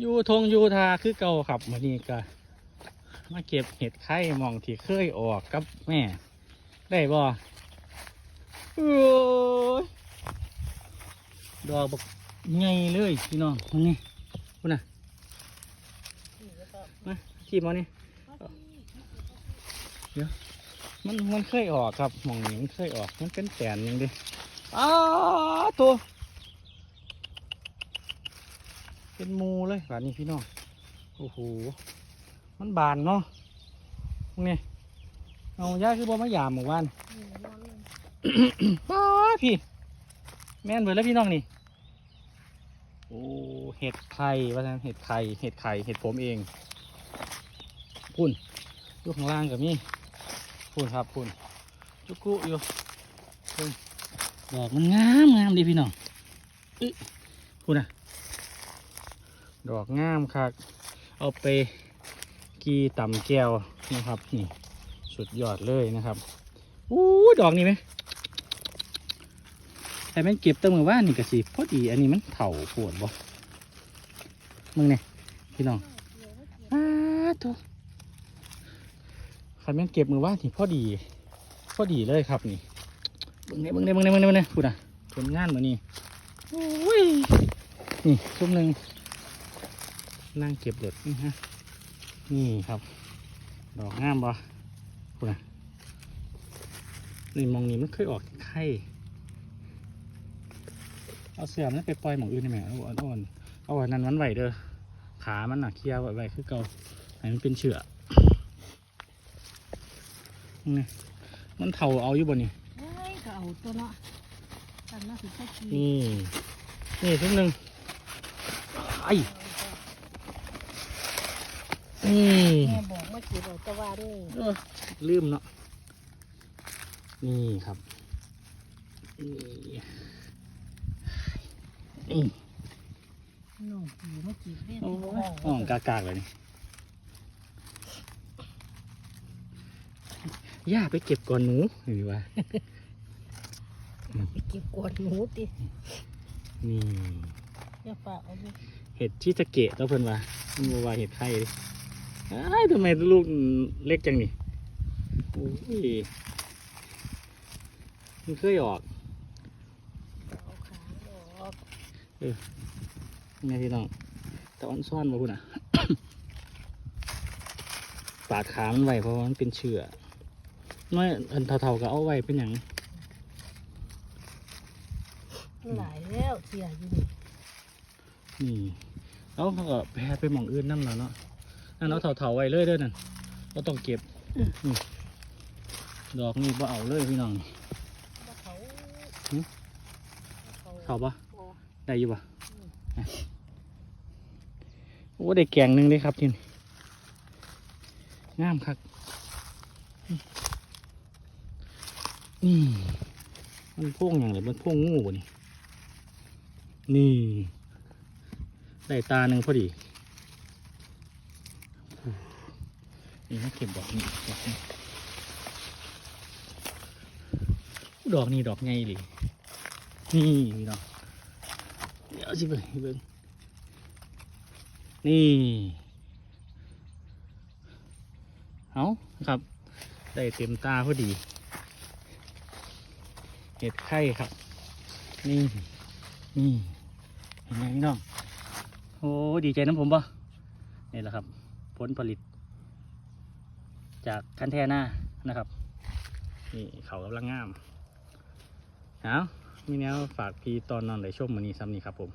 อยู่ทงอยู่ทาคือเก่าครับวันนี้ก็มาเก็บเห็ดไข่มองที่เคยออกกับแม่ ได้บ่โอ้ยดอกบกใหญ่เลยพี่น้องตรงนี้คุณน่ะมาทีมเอานี่เดี๋ยวมันมันเคยออกครับมองนี้มันเคยออกมันเป็นแสนหนึงดิอ้าตัว เป็นมูเลยแบบนี้พี่น้องโอ้โหมันบานเนาะนี่เอาย่าคือบ่มายามหมู่บ้านป้าพี่ แม่นเบิดแล้วพี่น้องนี่โอ้เห็ดไข่ว่าซั่นเห็ดไข่เห็ดไข่เห็ดผมเองพุ่นอยู่ข้างล่างกับนี่พุ่นครับพุ่นจุกุอยู่พุ่นดอกมันงามงามดีพี่น้องอึพุ่นอะ ดอกงามครับเอาไปกีต่ำแก้วนะครับนี่สุดยอดเลยนะครับอู้ดอกนี่ไหมแต่แม่นเก็บตั้งมือว่านนี่กระสิพอดีอันนี้มันเถ่าปวดบ่มึงเนี่ยพี่น้องอ้าทุคันแม่นเก็บมือว่านนี่พอดีพอดีเลยครับนี่มึงเนี่ยมึงเนี่ยมึงเนี่ยมึงเนี่ยมึงเนี่ยพูดอะผลงานมานี่โอ้ยนี่ซุ้มหนึ่ง นั่งเก็บเด็ดนี่ฮะนี่ครับ ดอกงามบ่คุณนะนี่มองนี่มันเคยออกไข่เอาเสื่อมนั้นไปปล่อยหมองอื่นได้ไหมเอาเอาเอาเอาอันนั้นมันไหวเด้อขามันน่ะเคลียร์ไว้ไว้คือเก่าให้มันเป็นเชือกนี่มันเท่าเอาอยู่บนนี่เฮ้ยก็เอาตัวเนาะทำมาสิสักทีนี่นี่ทุกหนึ่งไอ้ นี่แม่บอกมาเก็บเอาแตะว่าเด้วยเออลืมเนาะนี่ครับนี่นี่น้องผีมาเก็บเล่นโอ้ที่ยห้องห้องกากากๆเลยนี่ย่าไปเก็บก่อนหนูหรือว่าไปเก็บกวาดหนูตินี่อย่าฝากเอาไปเห็ดชิตาเกะตัวเพิ่นว่ามันบ่ว่าเห็ดไข่ดิ อ้ายทำไมลูกเล็กจังนี่โอ้ยมันเคยออกเอาขาออกไงพี่น้องแต่อ้อนซ่อนมาคุณอะ ปาดขามันไว้เพราะว่ามันเป็นเชือกน้อยอันเท่าๆก็เอาไว้เป็นอย่างมันหลายแล้วเสียอยู่นี่ นี่แล้วเขาก็แพร่ไปหมองอื่นนั่นแล้วเนาะ นั่นเอาเถาๆไว้เลยเด้อนั่นเราต้องเก็บนี่ดอกนี่บ่เอาเลยพี่น้องนี่บ่เขาหึบ่เขาเขาปะบ่ได้อยู่ปะอะโอ้ได้แกงหนึ่งเลยครับทีนี่งามครับนี่มันพ่วงอย่างไรมันพ่วงงูบ่นี่นี่ได้ตาหนึ่งพอดี นี่มาเก็บดอกนี่ดอกนี่ดอกนี่ดอกไงเลยนี่พี่น้องเดี๋ยวสิเบิ่งห้เบิ่งนี่เอาครับได้เต็มตาพอดีเห็ดไข่ครับ นี่นี่เห็นไหมพี่น้องโอ้ดีใจน้ำผมปะนี่แหละครับ ผลผลิต จากคันแท่หน้านะครับ นี่เขากำลังงามเอามีแนวฝากพี่ตอนนอนไหลชมมือนี้ซ้ำนี้ครับผม